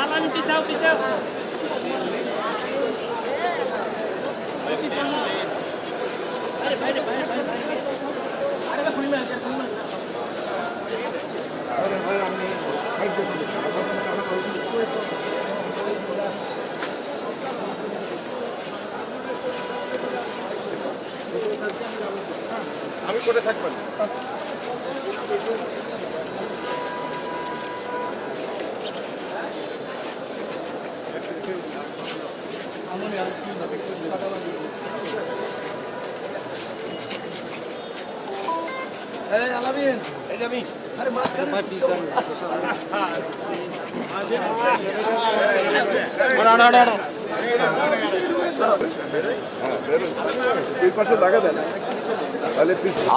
Alan pisau pisau. আমি করে থাকবেন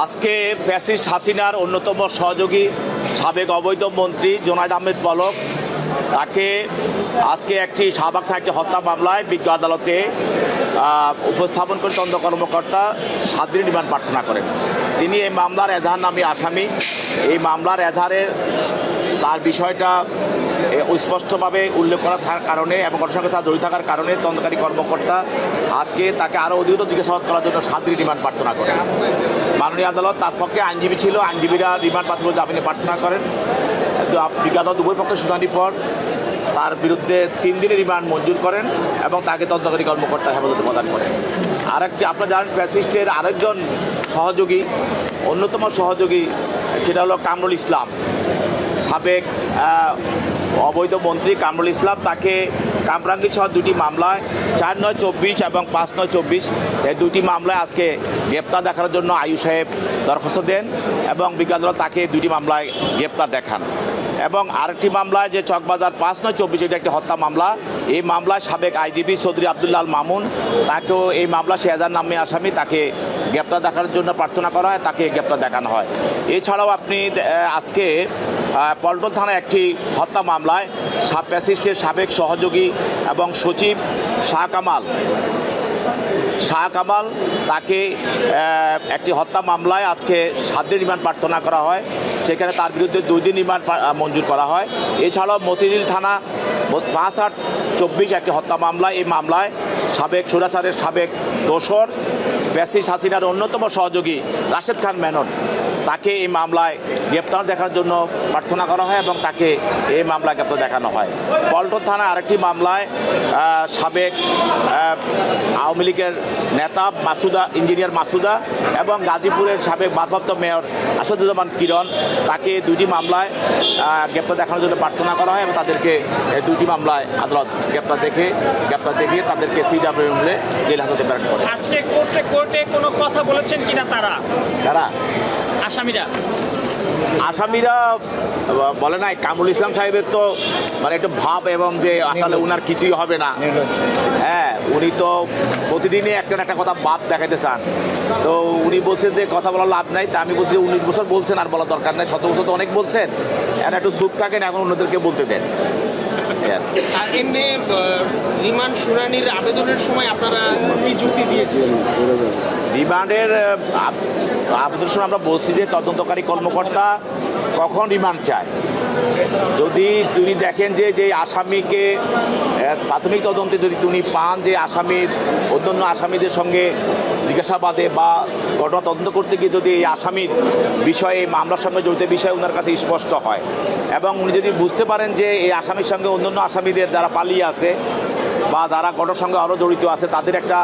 আজকে ফ্যাসিস্ট হাসিনার অন্যতম সহযোগী সাবেক অবৈধ মন্ত্রী জোনায়দ আহমেদ পলক তাকে আজকে একটি শাহবাগ একটি হত্যা মামলায় বিজ্ঞ আদালতে উপস্থাপন করে তদন্ত কর্মকর্তা সাত দিনের রিমান্ড প্রার্থনা করেন। তিনি এই মামলার এজাহার নামে আসামি। এই মামলার এজাহারে তার বিষয়টা স্পষ্টভাবে উল্লেখ করা থাকার কারণে এবং ঘটনার সঙ্গে তার জড়িত থাকার কারণে তদন্তকারী কর্মকর্তা আজকে তাকে আরও অধিকতর জিজ্ঞাসাবাদ করার জন্য সাত দিনের রিমান্ড প্রার্থনা করেন। মাননীয় আদালত তার পক্ষে আইনজীবী ছিল, আইনজীবীরা রিমান্ড পাত্র জামিনে প্রার্থনা করেন। তো আপ- বিজ্ঞ উভয় পক্ষে শুনানির পর তার বিরুদ্ধে তিন দিনের রিমান্ড মঞ্জুর করেন এবং তাকে তদন্তকারী কর্মকর্তা হেফাজতে প্রদান করেন। আরেকটি আপনারা জানেন, ফ্যাসিস্টের আরেকজন সহযোগী, অন্যতম সহযোগী, সেটা হলো কামরুল ইসলাম। সাবেক অবৈধ মন্ত্রী কামরুল ইসলাম তাকে কামরাঙ্গি সহ দুটি মামলায়, চার নয় চব্বিশ এবং পাঁচ নয় চব্বিশ এই দুটি মামলায় আজকে গ্রেপ্তার দেখানোর জন্য আয়ু সাহেব দরখাস্ত দেন এবং বিজ্ঞান তাকে দুটি মামলায় গ্রেপ্তার দেখান। এবং আরেকটি মামলায় যে চকবাজার পাঁচ নয় চব্বিশ একটি হত্যা মামলা। এই মামলায় সাবেক আইজিপি চৌধুরী আবদুল্লাল মামুন, তাকেও এই মামলা শেয়াজার নামে আসামি, তাকে গ্রেপ্তার দেখার জন্য প্রার্থনা করা হয়, তাকে গ্রেপ্তার দেখানো হয়। এছাড়াও আপনি আজকে পল্টন থানায় একটি হত্যা মামলায় সাব প্যাসিস্টের সাবেক সহযোগী এবং সচিব শাহ কামাল শাহ কামাল তাকে একটি হত্যা মামলায় আজকে সাত দিন রিমান্ড প্রার্থনা করা হয়, সেখানে তার বিরুদ্ধে দুই দিন রিমান্ড মঞ্জুর করা হয়। এছাড়াও মতিঝিল থানা পাঁচ আট চব্বিশ একটি হত্যা মামলা এই মামলায় সাবেক সুরাচারের সাবেক দোসর, ব্যাসিস হাসিনার অন্যতম সহযোগী রাশেদ খান মেনন। তাকে এই মামলায় গ্রেপ্তার দেখার জন্য প্রার্থনা করা হয় এবং তাকে এই মামলায় গ্রেপ্তার দেখানো হয়। পল্টন থানা আরেকটি মামলায় সাবেক আওয়ামী লীগের নেতা মাসুদা ইঞ্জিনিয়ার মাসুদা এবং গাজীপুরের সাবেক ভারপ্রাপ্ত মেয়র আসাদুজ্জামান কিরণ তাকে দুটি মামলায় গ্রেপ্তার দেখানোর জন্য প্রার্থনা করা হয় এবং তাদেরকে দুটি মামলায় আদালত গ্রেপ্তার দেখে গ্রেপ্তার দেখিয়ে তাদেরকে সিডাব্লিউ মিলে জেল হাজতে প্রেরণ করে। আজকে কোর্টে কোর্টে কোনো কথা বলেছেন কিনা তারা? তারা আসামিরা? আসামিরা বলে নাই। কামরুল ইসলাম সাহেবের তো মানে একটু ভাব এবং যে আসলে উনার কিছুই হবে না। হ্যাঁ উনি তো প্রতিদিনই একটা একটা কথা বাদ দেখাতে চান। তো উনি বলছেন যে কথা বলার লাভ নাই। তা আমি বলছি উনিশ বছর বলছেন, আর বলার দরকার নাই। শত বছর তো অনেক বলছেন। এখন একটু চুপ থাকেন, এখন অন্যদেরকে বলতে দেন। আর এমনি রিমান্ড শুনানির আবেদনের সময় আপনারা কি যুক্তি দিয়েছেন রিমান্ডের আহ, আব- আবেদন সময় আমরা বলছি যে তদন্তকারী কর্মকর্তা কখন রিমান্ড চায়। যদি তিনি দেখেন যে যে আসামিকে প্রাথমিক তদন্তে যদি তিনি পান যে আসামির অন্যান্য আসামিদের সঙ্গে জিজ্ঞাসাবাদে বা ঘটনা তদন্ত করতে গিয়ে যদি এই আসামির বিষয়ে মামলার সঙ্গে জড়িত বিষয় ওনার কাছে স্পষ্ট হয় এবং উনি যদি বুঝতে পারেন যে এই আসামির সঙ্গে অন্যান্য আসামিদের যারা পালিয়ে আছে বা যারা ঘটনার সঙ্গে আরও জড়িত আছে, তাদের একটা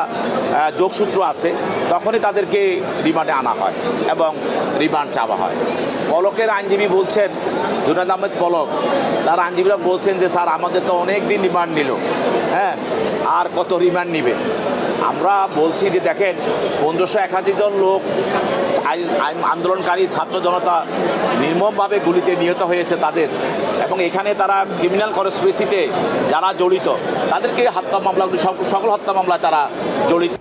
যোগসূত্র আছে, তখনই তাদেরকে রিমান্ডে আনা হয় এবং রিমান্ড চাওয়া হয়। পলকের আইনজীবী বলছেন জুনাদ আহমেদ পলক, তার আইনজীবীরা বলছেন যে, স্যার, আমাদের তো অনেক দিন রিমান্ড নিল। হ্যাঁ আর কত রিমান্ড নিবে? আমরা বলছি যে দেখেন, পনেরোশো একাশি জন লোক আন্দোলনকারী, ছাত্র জনতা নির্মমভাবে গুলিতে নিহত হয়েছে তাদের। এবং এখানে তারা ক্রিমিনাল কনস্পিরেসিতে যারা জড়িত, তাদেরকে হত্যা মামলাগুলি সকল হত্যা মামলায় তারা জড়িত।